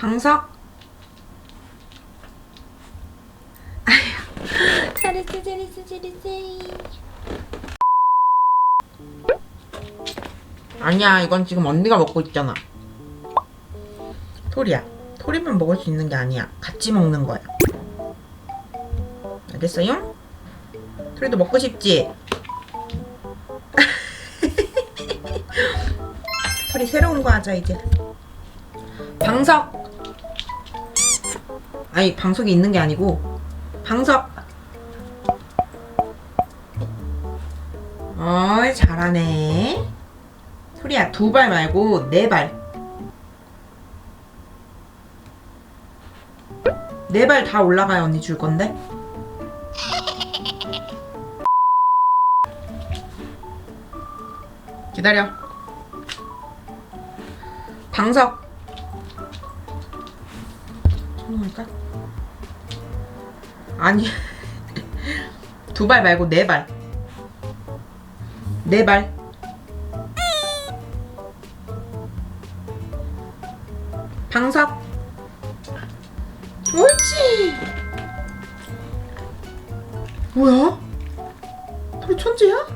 방석. 아휴, 잘했어, 잘했어, 잘했어. 아니야, 이건 지금 언니가 먹고 있잖아. 토리야, 토리만 먹을 수 있는 게 아니야. 같이 먹는 거야. 알겠어요? 토리도 먹고 싶지? 토리 새로운 거 하자, 이제. 방석! 아니, 방석이 있는 게 아니고, 방석! 어이, 잘하네. 소리야, 두 발 말고 네 발. 네 발 다 올라가야 언니 줄 건데? 기다려. 방석. 성공할까? 아니. 두 발 말고 네 발. 네 발. 방석. 옳지. 뭐야? 털 천재야?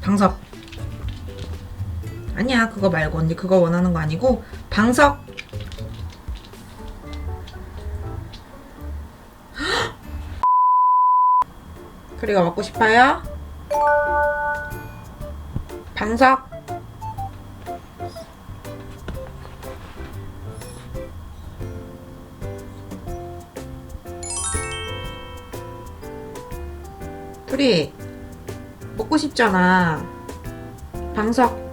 방석. 아니야, 그거 말고 언니 그거 원하는 거 아니고 방석. 토리가 먹고 싶어요? 방석. 토리 먹고 싶잖아. 방석.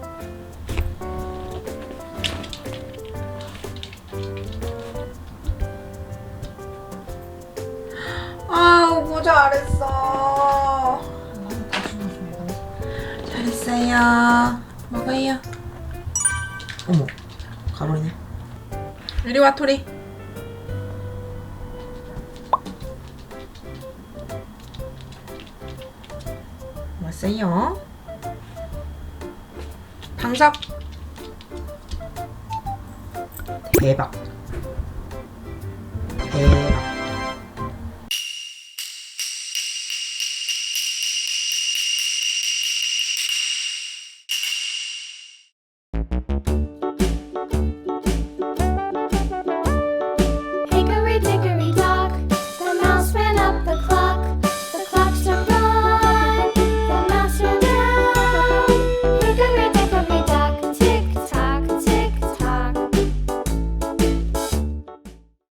잘했어. 잘했어요. 먹어요. 어머, 가버리네. 이리 와 토리. 왔어요. 방석. 대박.